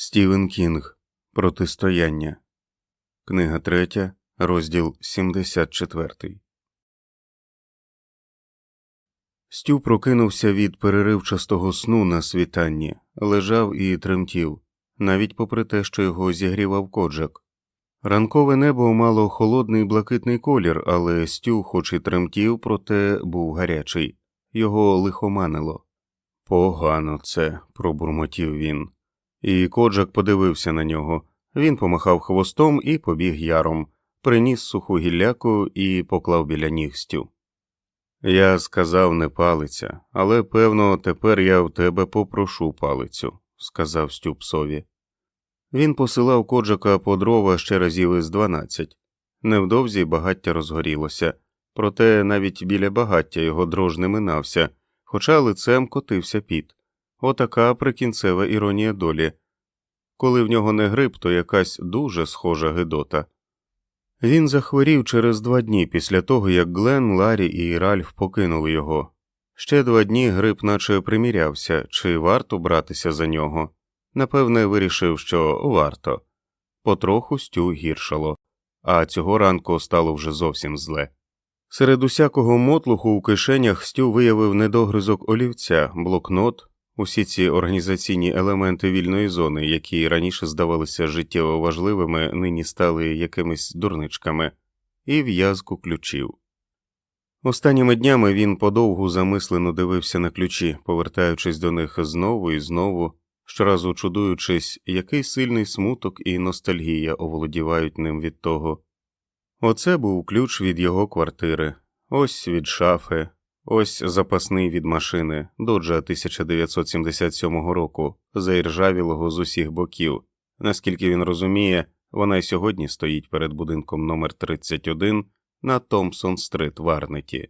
Стівен Кінг Протистояння. Книга 3, розділ 74. Стю прокинувся від переривчастого сну на світанні, лежав і тремтів, навіть попри те, що його зігрівав коджак. Ранкове небо мало холодний блакитний колір, але Стю, хоч і тремтів, проте був гарячий, його лихоманило. Погано це, пробурмотів він. І коджак подивився на нього. Він помахав хвостом і побіг яром, приніс суху гілляку і поклав біля ніг Стю. Я сказав не палиця, але певно, тепер я в тебе попрошу палицю, сказав Стю псові. Він посилав коджака по дрова ще разів із дванадцять. Невдовзі багаття розгорілося, проте навіть біля багаття його дрож не минався, хоча лицем котився піт. Отака прикінцева іронія долі. Коли в нього не грип, то якась дуже схожа гидота. Він захворів через два дні після того, як Глен, Ларі і Ральф покинули його. Ще два дні грип наче примірявся, чи варто братися за нього. Напевне, вирішив, що варто. Потроху стю гіршало, а цього ранку стало вже зовсім зле. Серед усякого мотлуху у кишенях Стю виявив недогризок олівця, блокнот, усі ці організаційні елементи вільної зони, які раніше здавалися життєво важливими, нині стали якимись дурничками, і в'язку ключів. Останніми днями він подовгу замислено дивився на ключі, повертаючись до них знову і знову, щоразу чудуючись, який сильний смуток і ностальгія оволодівають ним від того. Оце був ключ від його квартири, ось від шафи, ось запасний від машини доджа 1977 року, заіржавілого з усіх боків. Наскільки він розуміє, вона й сьогодні стоїть перед будинком номер 31 на Томпсон Стрит в Арнеті.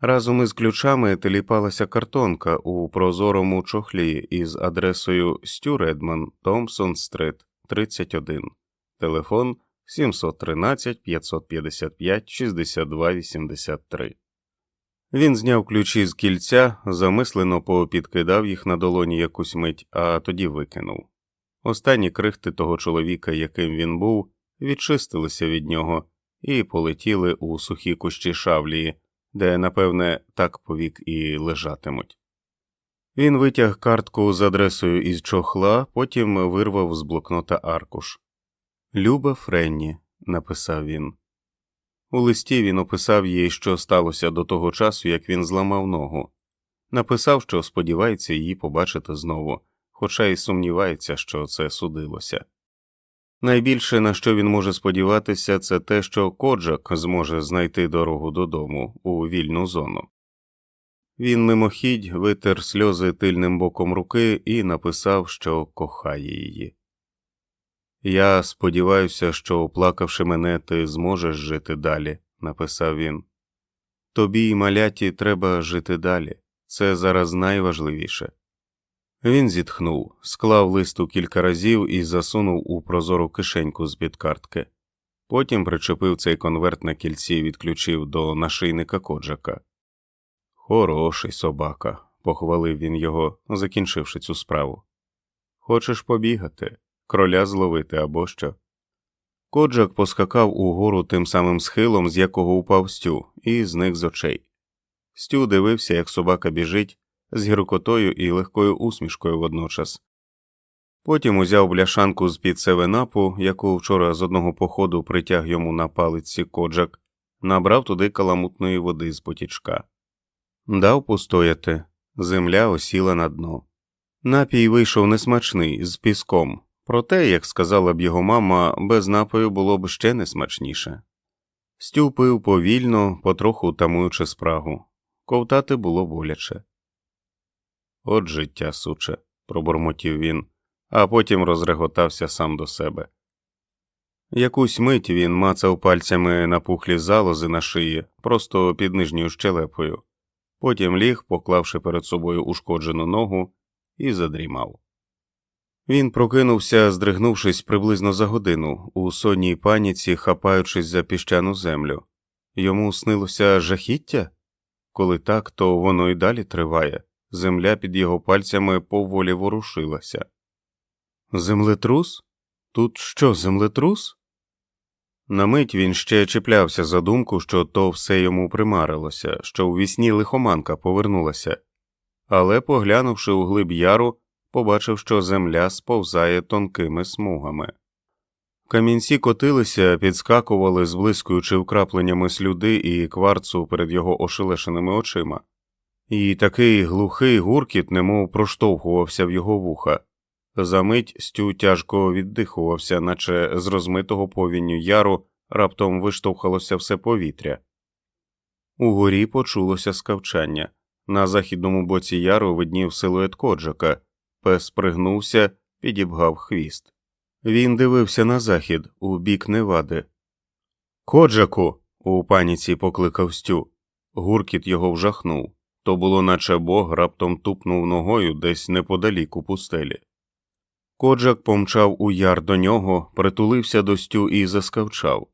Разом із ключами теліпалася картонка у прозорому чохлі із адресою Стю Редман, Томпсон Стрит, 31, телефон 713 555 62 83. Він зняв ключі з кільця, замислено попідкидав їх на долоні якусь мить, а тоді викинув. Останні крихти того чоловіка, яким він був, відчистилися від нього і полетіли у сухі кущі шавлії, де, напевне, так повік і лежатимуть. Він витяг картку з адресою із чохла, потім вирвав з блокнота аркуш. Люба Френні, написав він. У листі він описав їй, що сталося до того часу, як він зламав ногу. Написав, що сподівається її побачити знову, хоча й сумнівається, що це судилося. Найбільше, на що він може сподіватися, це те, що Коджак зможе знайти дорогу додому у вільну зону. Він мимохідь витер сльози тильним боком руки і написав, що кохає її. Я сподіваюся, що, оплакавши мене, ти зможеш жити далі, написав він. Тобі й маляті треба жити далі, це зараз найважливіше. Він зітхнув, склав листу кілька разів і засунув у прозору кишеньку з під картки. Потім причепив цей конверт на кільці і відключив до нашийника коджака. Хороший собака, похвалив він його, закінчивши цю справу. Хочеш побігати, кроля зловити або що? Коджак поскакав угору тим самим схилом, з якого упав Стю, і зник з очей. Стю дивився, як собака біжить, з гіркотою і легкою усмішкою водночас. Потім узяв бляшанку з під севенапу, яку вчора з одного походу притяг йому на палиці коджак, набрав туди каламутної води з потічка. Дав постояти, земля осіла на дно. Напій вийшов несмачний, з піском, проте, як сказала б його мама, без напою було б ще несмачніше. Стю пив повільно, потроху тамуючи спрагу, ковтати було боляче. От життя, суче, пробурмотів він, а потім розреготався сам до себе. Якусь мить він мацав пальцями напухлі залози на шиї, просто під нижньою щелепою, потім ліг, поклавши перед собою ушкоджену ногу, і задрімав. Він прокинувся, здригнувшись приблизно за годину, у сонній паніці, хапаючись за піщану землю. Йому снилося жахіття? Коли так, то воно й далі триває земля під його пальцями поволі ворушилася. Землетрус? Тут що, землетрус? На мить він ще чіплявся за думку, що то все йому примарилося, що у вісні лихоманка повернулася, але, поглянувши у глиб яру, побачив, що земля сповзає тонкими смугами. Камінці котилися, підскакували, зблискуючи вкрапленнями слюди і кварцу перед його ошелешеними очима, і такий глухий гуркіт немов проштовхувався в його вуха. Замить Стю тяжко віддихувався, наче з розмитого повінню яру раптом виштовхалося все повітря. Угорі почулося скавчання. На західному боці яру виднів силует коджака, пес пригнувся, підібгав хвіст. Він дивився на захід, у бік Невади. Коджаку. у паніці покликав Стю. Гуркіт його вжахнув. То було, наче бог раптом тупнув ногою десь неподалік у пустелі. Коджак помчав у яр до нього, притулився до Стю і заскавчав.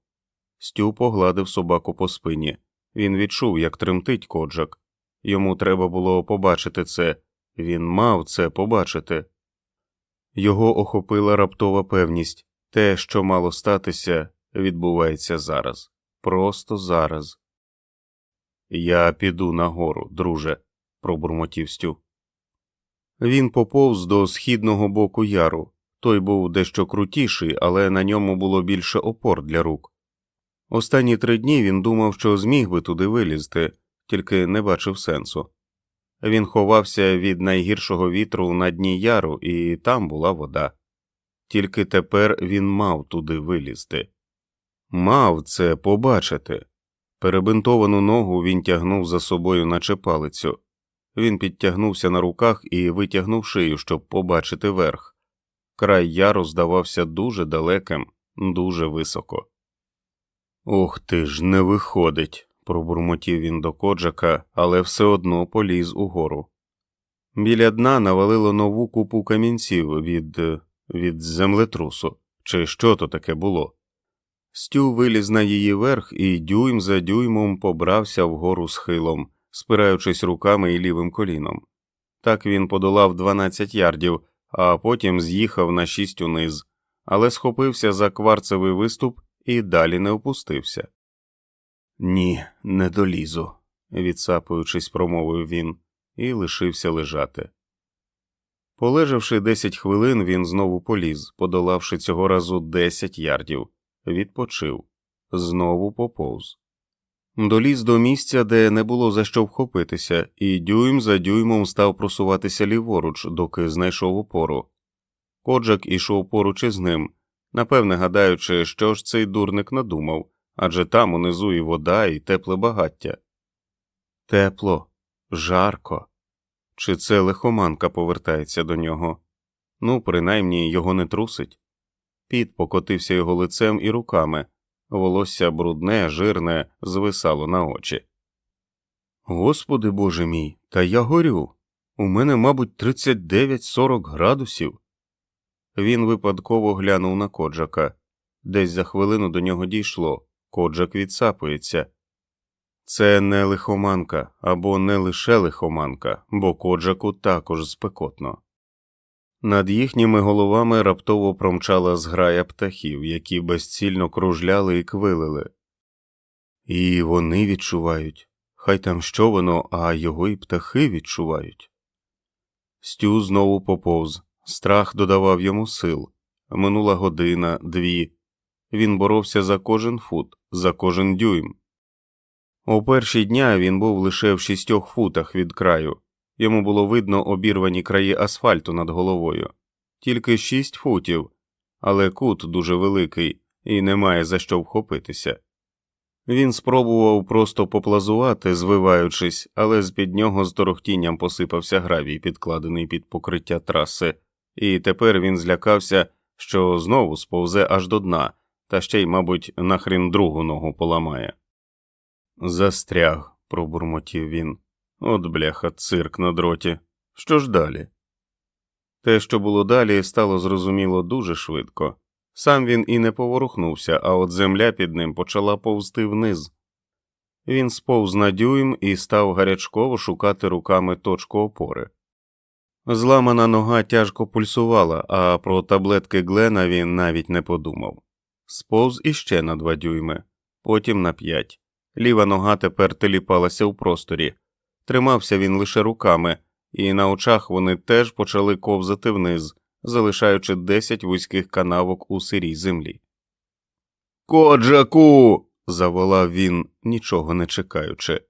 Стю погладив собаку по спині. Він відчув, як тремтить коджак. Йому треба було побачити це, він мав це побачити. Його охопила раптова певність те, що мало статися, відбувається зараз, просто зараз. Я піду нагору, друже, пробурмотів Стю. Він поповз до східного боку яру. Той був дещо крутіший, але на ньому було більше опор для рук. Останні три дні він думав, що зміг би туди вилізти, тільки не бачив сенсу. Він ховався від найгіршого вітру на дні яру, і там була вода. Тільки тепер він мав туди вилізти. Мав це побачити. Перебинтовану ногу він тягнув за собою, наче палицю. Він підтягнувся на руках і витягнув шию, щоб побачити верх. Край яру здавався дуже далеким, дуже високо. Ох ти ж, не виходить, пробурмотів він до коджака, але все одно поліз угору. Біля дна навалило нову купу камінців від від землетрусу, чи що то таке було. Стю виліз на її верх і дюйм за дюймом побрався вгору схилом, спираючись руками і лівим коліном. Так він подолав 12 ярдів, а потім з'їхав на шість униз, але схопився за кварцевий виступ і далі не опустився. Ні, не долізу, відсапуючись, промовив він, і лишився лежати. Полежавши десять хвилин, він знову поліз, подолавши цього разу десять ярдів, відпочив, знову поповз. Доліз до місця, де не було за що вхопитися, і дюйм за дюймом став просуватися ліворуч, доки знайшов опору. Коджак ішов поруч із ним, напевне гадаючи, що ж цей дурник надумав адже там унизу і вода, і тепле багаття. Тепло, жарко. Чи це лихоманка повертається до нього? Ну, принаймні його не трусить. Піт покотився його лицем і руками, волосся брудне, жирне, звисало на очі. Господи боже мій, та я горю. У мене, мабуть, 39-40 градусів. Він випадково глянув на коджака. Десь за хвилину до нього дійшло. Коджак відсапується. Це не лихоманка або не лише лихоманка, бо коджаку також спекотно. Над їхніми головами раптово промчала зграя птахів, які безцільно кружляли і квилили. І вони відчувають хай там що воно, а його і птахи відчувають. Стю знову поповз, страх додавав йому сил. Минула година, дві. Він боровся за кожен фут, за кожен дюйм. У перші дня він був лише в шістьох футах від краю, йому було видно обірвані краї асфальту над головою, тільки шість футів, але кут дуже великий і немає за що вхопитися. Він спробував просто поплазувати, звиваючись, але з під нього з торохтінням посипався гравій, підкладений під покриття траси, і тепер він злякався, що знову сповзе аж до дна, та ще й, мабуть, нахрін другу ногу поламає. Застряг, пробурмотів він. От бляха, цирк на дроті. Що ж далі? Те, що було далі, стало зрозуміло дуже швидко. Сам він і не поворухнувся, а от земля під ним почала повзти вниз. Він сповз на дюйм і став гарячково шукати руками точку опори. Зламана нога тяжко пульсувала, а про таблетки Глена він навіть не подумав. Сповз іще на два дюйми, потім на п'ять. Ліва нога тепер теліпалася у просторі. Тримався він лише руками, і на очах вони теж почали ковзати вниз, залишаючи десять вузьких канавок у сирій землі. Коджаку. заволав він, нічого не чекаючи.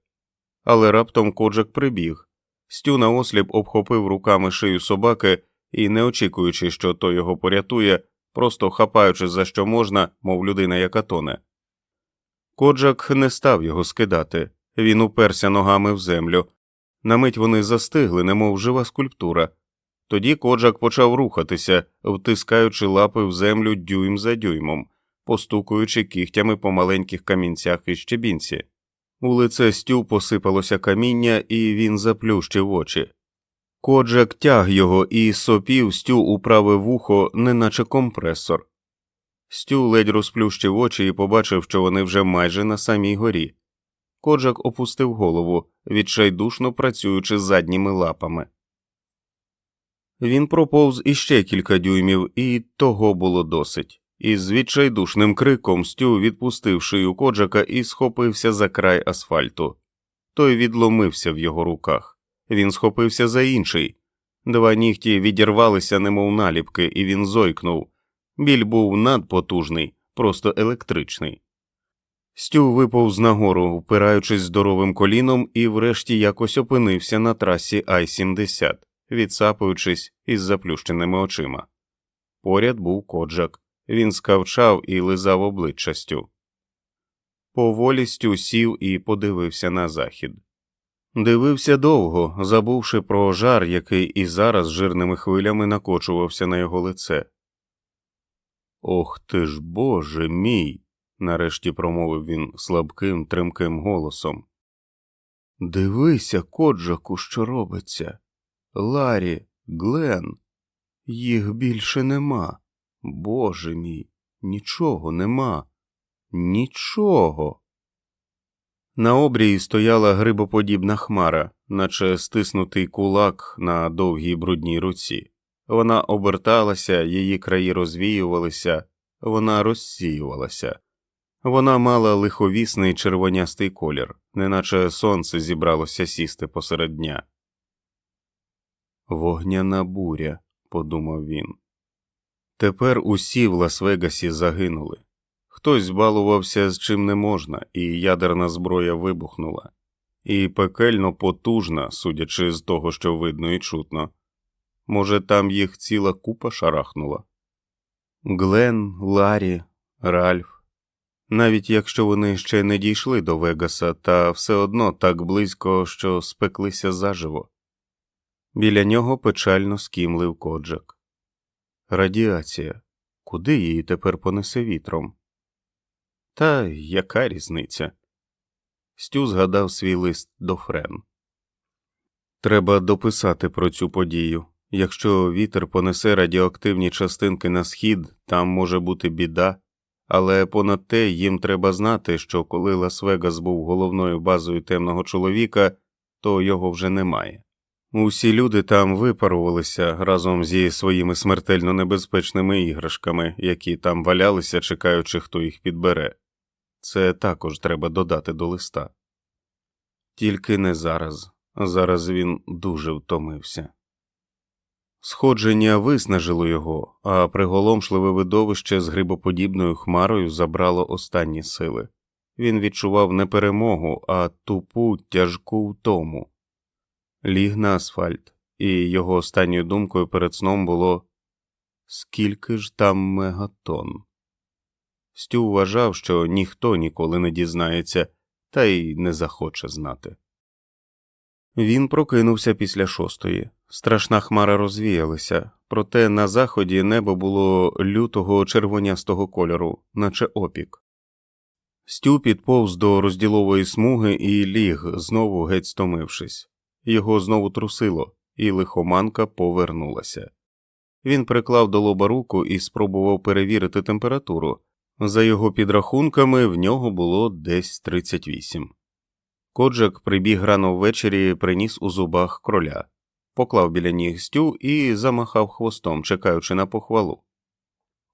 Але раптом коджак прибіг. Стю наосліп обхопив руками шию собаки і, не очікуючи, що той його порятує, просто хапаючи за що можна, мов людина, яка тоне. Коджак не став його скидати, він уперся ногами в землю. На мить вони застигли, немов жива скульптура. Тоді коджак почав рухатися, втискаючи лапи в землю дюйм за дюймом, постукуючи кігтями по маленьких камінцях і щебінці. У лице стю посипалося каміння, і він заплющив очі. Коджак тяг його і сопів стю у праве вухо, неначе компресор. Стю ледь розплющив очі і побачив, що вони вже майже на самій горі. Коджак опустив голову, відчайдушно працюючи задніми лапами. Він проповз іще кілька дюймів, і того було досить. Із відчайдушним криком Стю відпустив шию коджака і схопився за край асфальту. Той відломився в його руках. Він схопився за інший. Два нігті відірвалися, немов наліпки, і він зойкнув. Біль був надпотужний, просто електричний. Стю виповз нагору, впираючись здоровим коліном, і врешті якось опинився на трасі Ай 70 відсапуючись із заплющеними очима. Поряд був коджак. Він скавчав і лизав обличчя Стю. Поволі Стю сів і подивився на захід. Дивився довго, забувши про жар, який і зараз жирними хвилями накочувався на його лице. Ох ти ж боже мій. нарешті промовив він слабким, тремким голосом. Дивися, коджаку, що робиться. Ларі, Глен, їх більше нема. Боже мій, нічого нема, нічого. На обрії стояла грибоподібна хмара, наче стиснутий кулак на довгій брудній руці. Вона оберталася, її краї розвіювалися, вона розсіювалася. Вона мала лиховісний червонястий колір, неначе сонце зібралося сісти посеред дня. Вогняна буря, подумав він. Тепер усі в Лас-Вегасі загинули. Хтось збалувався з чим не можна, і ядерна зброя вибухнула, і пекельно потужна, судячи з того, що видно і чутно. Може, там їх ціла купа шарахнула. Глен, Ларі, Ральф. Навіть якщо вони ще не дійшли до Вегаса, та все одно так близько, що спеклися заживо. Біля нього печально скімлив коджак. Радіація. Куди її тепер понесе вітром? Та яка різниця? Стю згадав свій лист до Френ. Треба дописати про цю подію. Якщо вітер понесе радіоактивні частинки на схід, там може бути біда, але понад те їм треба знати, що коли Лас-Вегас був головною базою темного чоловіка, то його вже немає. Усі люди там випарувалися разом зі своїми смертельно небезпечними іграшками, які там валялися, чекаючи, хто їх підбере. Це також треба додати до листа. Тільки не зараз. Зараз він дуже втомився. Сходження виснажило його, а приголомшливе видовище з грибоподібною хмарою забрало останні сили. Він відчував не перемогу, а тупу тяжку втому ліг на асфальт, і його останньою думкою перед сном було скільки ж там мегатон. Стю вважав, що ніхто ніколи не дізнається, та й не захоче знати. Він прокинувся після шостої. Страшна хмара розвіялася, проте на заході небо було лютого червонястого кольору, наче опік. Стю підповз до розділової смуги і ліг, знову геть стомившись. Його знову трусило, і лихоманка повернулася. Він приклав до лоба руку і спробував перевірити температуру. За його підрахунками, в нього було десь 38. Коджак прибіг рано ввечері приніс у зубах кроля. поклав біля ніг стю і замахав хвостом, чекаючи на похвалу.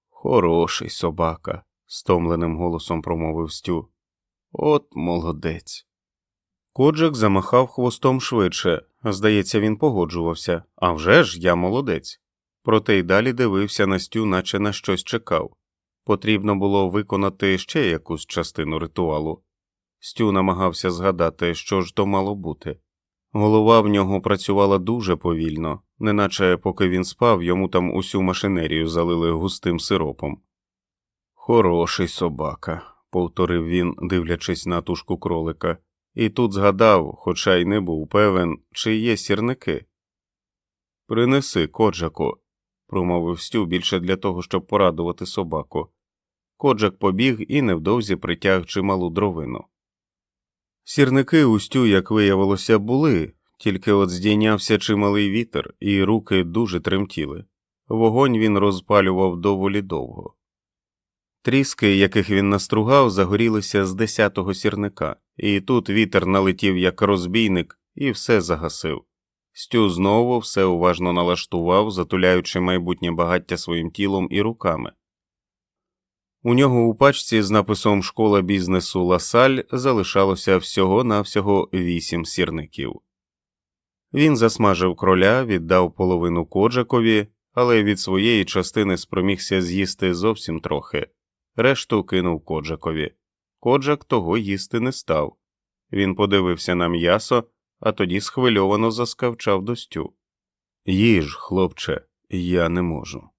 Хороший собака, стомленим голосом промовив Стю. От молодець. Коджак замахав хвостом швидше. Здається, він погоджувався. А вже ж я молодець. Проте й далі дивився на Стю, наче на щось чекав. Потрібно було виконати ще якусь частину ритуалу. Стю намагався згадати, що ж то мало бути. Голова в нього працювала дуже повільно, неначе поки він спав, йому там усю машинерію залили густим сиропом. Хороший собака, повторив він, дивлячись на тушку кролика, і тут згадав, хоча й не був певен, чи є сірники. Принеси, коджаку, промовив Стю більше для того, щоб порадувати собаку. Коджак побіг і невдовзі притяг чималу дровину. Сірники у Стю, як виявилося, були, тільки от здійнявся чималий вітер, і руки дуже тремтіли. Вогонь він розпалював доволі довго. Тріски, яких він настругав, загорілися з десятого сірника, і тут вітер налетів як розбійник і все загасив. Стю знову все уважно налаштував, затуляючи майбутнє багаття своїм тілом і руками. У нього у пачці з написом Школа бізнесу Ласаль залишалося всього навсього вісім сірників. Він засмажив кроля, віддав половину коджакові, але від своєї частини спромігся з'їсти зовсім трохи, решту кинув коджакові. Коджак того їсти не став. Він подивився на м'ясо, а тоді схвильовано заскавчав до стю. Їж, хлопче, я не можу.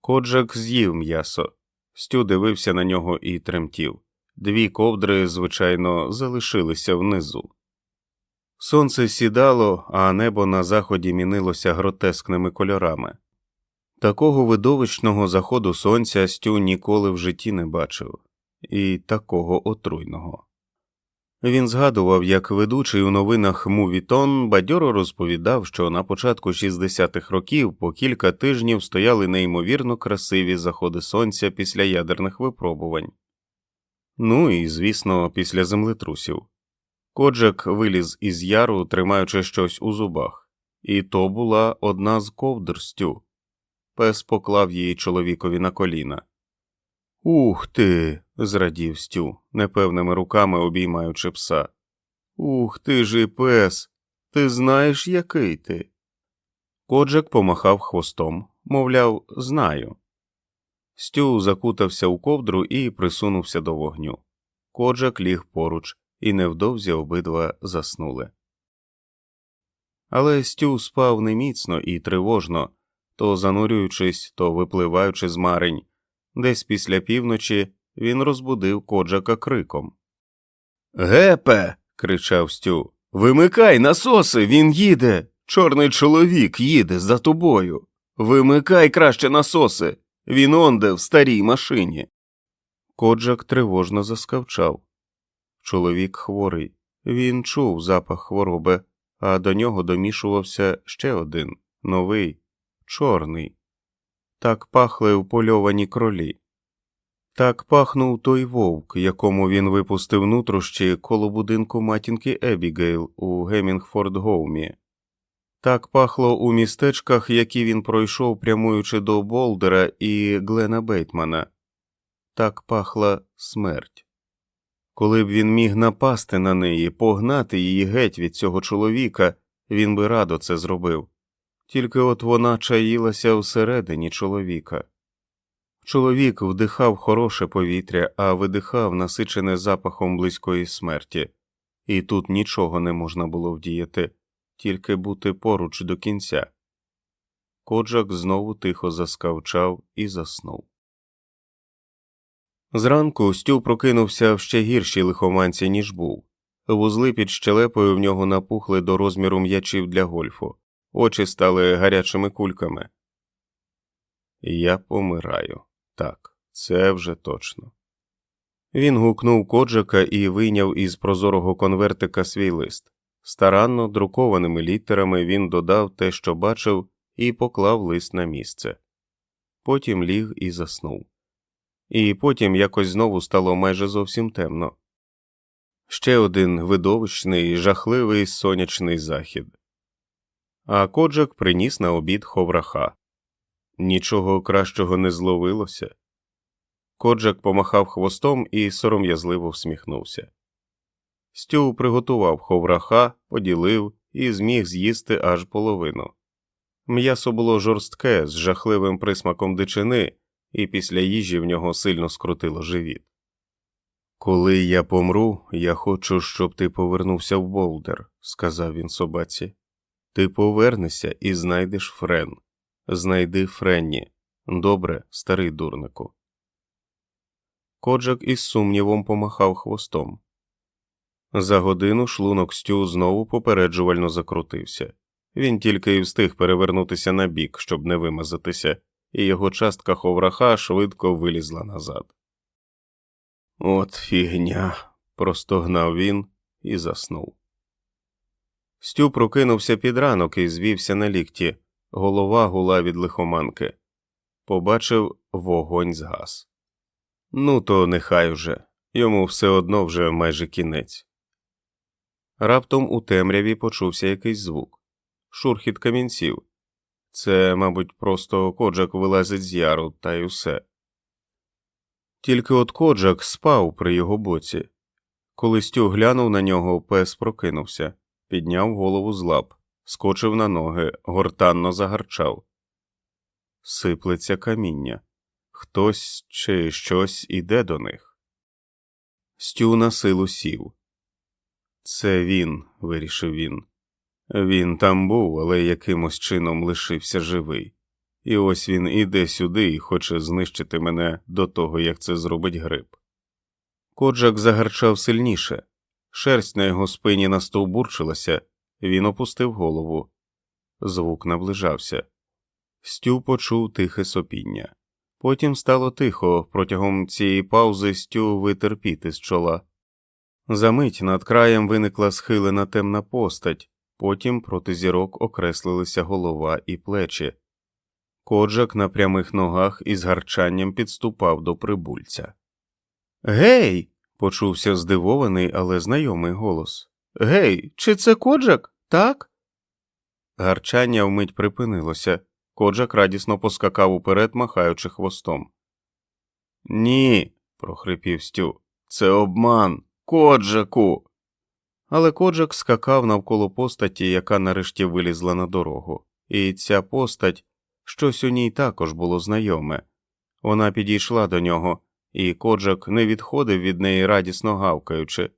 Коджак з'їв м'ясо. Стю дивився на нього і тремтів. Дві ковдри, звичайно, залишилися внизу. Сонце сідало, а небо на заході мінилося гротескними кольорами. Такого видовищного заходу сонця Стю ніколи в житті не бачив, і такого отруйного. Він згадував, як ведучий у новинах Мувітон бадьоро розповідав, що на початку 60-х років по кілька тижнів стояли неймовірно красиві заходи сонця після ядерних випробувань. Ну і, звісно, після землетрусів. Коджак виліз із яру, тримаючи щось у зубах, і то була одна з ковдр Стю. Пес поклав її чоловікові на коліна. Ух ти. зрадів Стю, непевними руками обіймаючи пса. Ух ти ж і пес. Ти знаєш, який ти. Коджак помахав хвостом, мовляв, знаю. Стю закутався у ковдру і присунувся до вогню. Коджак ліг поруч, і невдовзі обидва заснули. Але Стю спав неміцно і тривожно, то занурюючись, то випливаючи з марень. Десь після півночі він розбудив коджака криком. Гепе. кричав Стю. Вимикай насоси, він їде. Чорний чоловік їде за тобою. Вимикай краще насоси. Він онде в старій машині. Коджак тривожно заскавчав. Чоловік хворий. Він чув запах хвороби, а до нього домішувався ще один новий, чорний. Так пахли впольовані кролі. Так пахнув той вовк, якому він випустив нутрощі коло будинку матінки Ебігейл у Гемінгфорд Гоумі. Так пахло у містечках, які він пройшов, прямуючи до Болдера і Глена Бейтмана. Так пахла смерть. Коли б він міг напасти на неї, погнати її геть від цього чоловіка, він би радо це зробив. Тільки от вона чаїлася всередині чоловіка. Чоловік вдихав хороше повітря, а видихав насичене запахом близької смерті, і тут нічого не можна було вдіяти, тільки бути поруч до кінця. Коджак знову тихо заскавчав і заснув. Зранку Стю прокинувся в ще гіршій лихоманці, ніж був. Вузли під щелепою в нього напухли до розміру м'ячів для гольфу, очі стали гарячими кульками. Я помираю. Так, це вже точно. Він гукнув коджака і вийняв із прозорого конвертика свій лист. Старанно друкованими літерами він додав те, що бачив, і поклав лист на місце. Потім ліг і заснув. І потім якось знову стало майже зовсім темно. Ще один видовищний, жахливий сонячний захід. А коджак приніс на обід ховраха. Нічого кращого не зловилося. Коджак помахав хвостом і сором'язливо всміхнувся. Стю приготував ховраха, поділив і зміг з'їсти аж половину. М'ясо було жорстке, з жахливим присмаком дичини, і після їжі в нього сильно скрутило живіт. Коли я помру, я хочу, щоб ти повернувся в Болдер, сказав він собаці. Ти повернешся і знайдеш Френ. Знайди Френні. Добре, старий дурнику. Коджак із сумнівом помахав хвостом. За годину шлунок Стю знову попереджувально закрутився. Він тільки й встиг перевернутися на бік, щоб не вимазатися, і його частка ховраха швидко вилізла назад. От фігня. простогнав він і заснув. Стю прокинувся під ранок і звівся на лікті, голова гула від лихоманки. Побачив вогонь згас. Ну, то нехай уже, йому все одно вже майже кінець. Раптом у темряві почувся якийсь звук шурхіт камінців. Це, мабуть, просто коджак вилазить з яру, та й усе. Тільки от коджак спав при його боці. Коли Стю глянув на нього, пес прокинувся, підняв голову з лап, скочив на ноги, гортанно загарчав. Сиплеться каміння. Хтось чи щось іде до них. Стю на силу сів. Це він, вирішив він. Він там був, але якимось чином лишився живий. І ось він іде сюди і хоче знищити мене до того, як це зробить гриб. Коджак загарчав сильніше, шерсть на його спині настовбурчилася, він опустив голову. Звук наближався. Стю почув тихе сопіння. Потім стало тихо, протягом цієї паузи Стю витер піт із чола. Замить над краєм виникла схилена темна постать, потім проти зірок окреслилися голова і плечі. Коджак на прямих ногах із гарчанням підступав до прибульця. Гей. Почувся здивований, але знайомий голос. Гей, чи це коджак, так? Гарчання вмить припинилося. Коджак радісно поскакав уперед, махаючи хвостом. Ні, прохрипів Стю, це обман. Коджаку. Але коджак скакав навколо постаті, яка нарешті вилізла на дорогу, і ця постать щось у ній також було знайоме. Вона підійшла до нього, і коджак не відходив від неї радісно гавкаючи.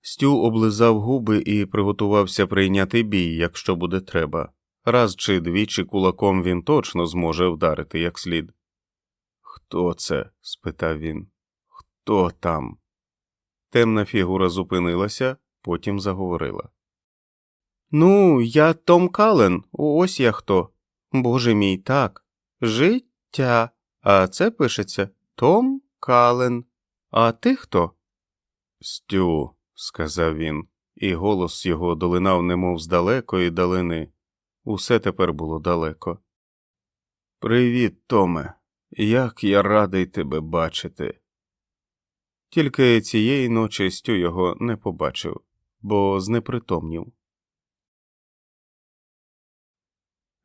Стю облизав губи і приготувався прийняти бій, якщо буде треба. Раз чи двічі кулаком він точно зможе вдарити як слід. Хто це? спитав він. Хто там? Темна фігура зупинилася, потім заговорила. Ну, я Том Кален, ось я хто. Боже мій так. Життя. А це пишеться Том Кален. А ти хто? Стю, сказав він, і голос його долинав, немов з далекої далини. Усе тепер було далеко. Привіт, Томе. Як я радий тебе бачити. Тільки цієї ночі Стю його не побачив, бо знепритомнів.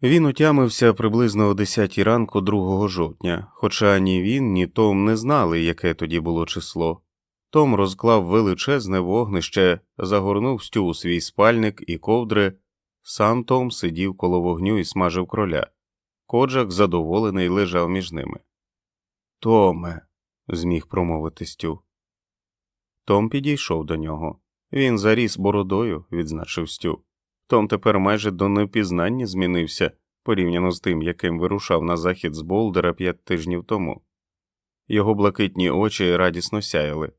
Він утямився приблизно о 10 ранку 2 жовтня, хоча ні він, ні Том не знали, яке тоді було число. Том розклав величезне вогнище, загорнув Стю у свій спальник і ковдри. Сам Том сидів коло вогню і смажив кроля. Коджак задоволений лежав між ними. Томе, зміг промовити Стю. Том підійшов до нього. Він заріс бородою, відзначив Стю. Том тепер майже до непізнання змінився порівняно з тим, яким вирушав на захід з Болдера п'ять тижнів тому. Його блакитні очі радісно сяяли.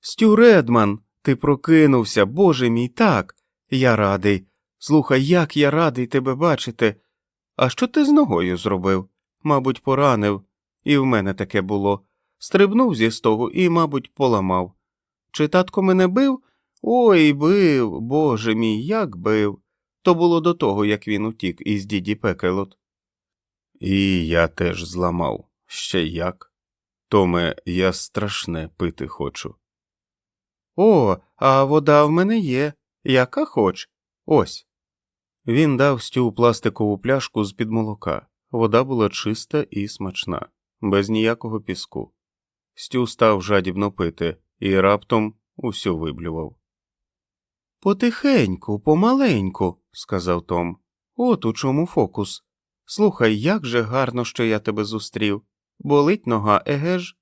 Стю Редман, ти прокинувся, боже мій так. Я радий. Слухай, як я радий тебе бачити. А що ти з ногою зробив? Мабуть, поранив, і в мене таке було. Стрибнув зі стогу і, мабуть, поламав. Чи татко мене бив? Ой бив, боже мій, як бив. То було до того, як він утік із діді Пекелот. І я теж зламав. Ще як. Томе, я страшне пити хочу. О, а вода в мене є. Яка хоч? Ось. Він дав Стю пластикову пляшку з під молока. Вода була чиста і смачна, без ніякого піску. Стю став жадібно пити і раптом усю виблював. Потихеньку, помаленьку, сказав Том. От у чому фокус. Слухай, як же гарно, що я тебе зустрів. Болить нога, еге ж?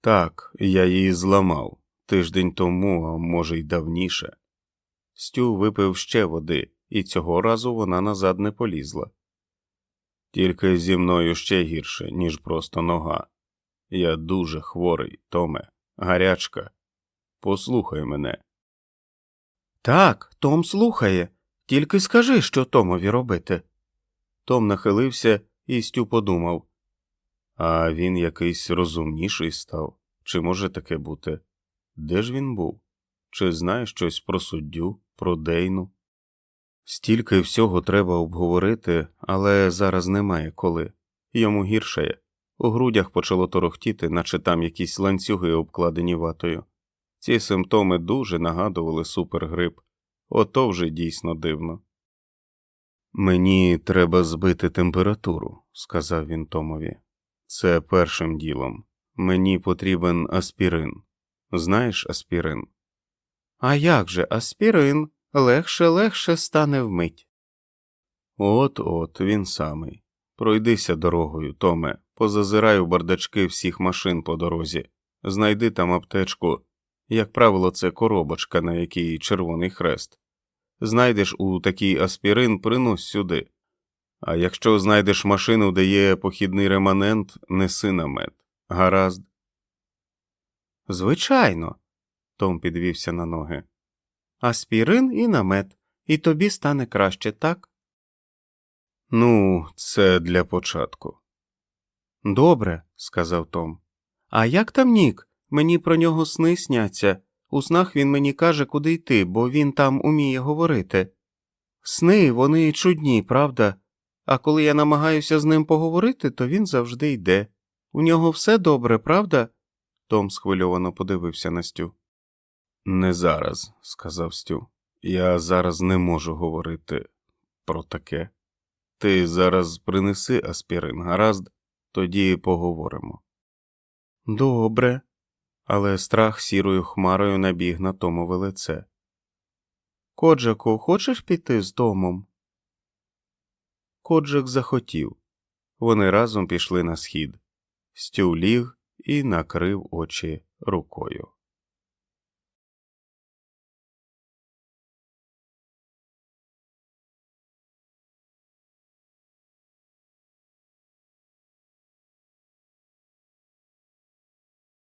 Так, я її зламав тиждень тому, а може й давніше. Стю випив ще води, і цього разу вона назад не полізла. Тільки зі мною ще гірше, ніж просто нога. Я дуже хворий, Томе, гарячка. Послухай мене. Так, Том слухає. Тільки скажи, що Томові робити. Том нахилився і Стю подумав. А він якийсь розумніший став. Чи може таке бути? Де ж він був? Чи знає щось про суддю, про Дейну? Стільки всього треба обговорити, але зараз немає коли. Йому гіршає. У грудях почало торохтіти, наче там якісь ланцюги обкладені ватою. Ці симптоми дуже нагадували супергрип. Ото вже дійсно дивно. Мені треба збити температуру, сказав він Томові. Це першим ділом. Мені потрібен аспірин. Знаєш аспірин? А як же аспірин? Легше легше стане вмить. От от він самий. Пройдися дорогою, Томе, позазирай у бардачки всіх машин по дорозі, знайди там аптечку. Як правило, це коробочка, на якій червоний хрест. Знайдеш у такий аспірин, принось сюди. А якщо знайдеш машину, де є похідний реманент, неси намет. Гаразд. Звичайно. Том підвівся на ноги. Аспірин і намет, і тобі стане краще, так? Ну, це для початку. Добре, сказав Том. А як там Нік? Мені про нього сни сняться. У снах він мені каже, куди йти, бо він там уміє говорити. Сни вони чудні, правда? А коли я намагаюся з ним поговорити, то він завжди йде. У нього все добре, правда? Том схвильовано подивився на Стю. Не зараз, сказав Стю. Я зараз не можу говорити про таке. Ти зараз принеси аспірин, гаразд, тоді поговоримо. Добре. Але страх сірою хмарою набіг на Томове лице. Коджаку, хочеш піти з домом? Коджак захотів. Вони разом пішли на схід. Стю ліг і накрив очі рукою.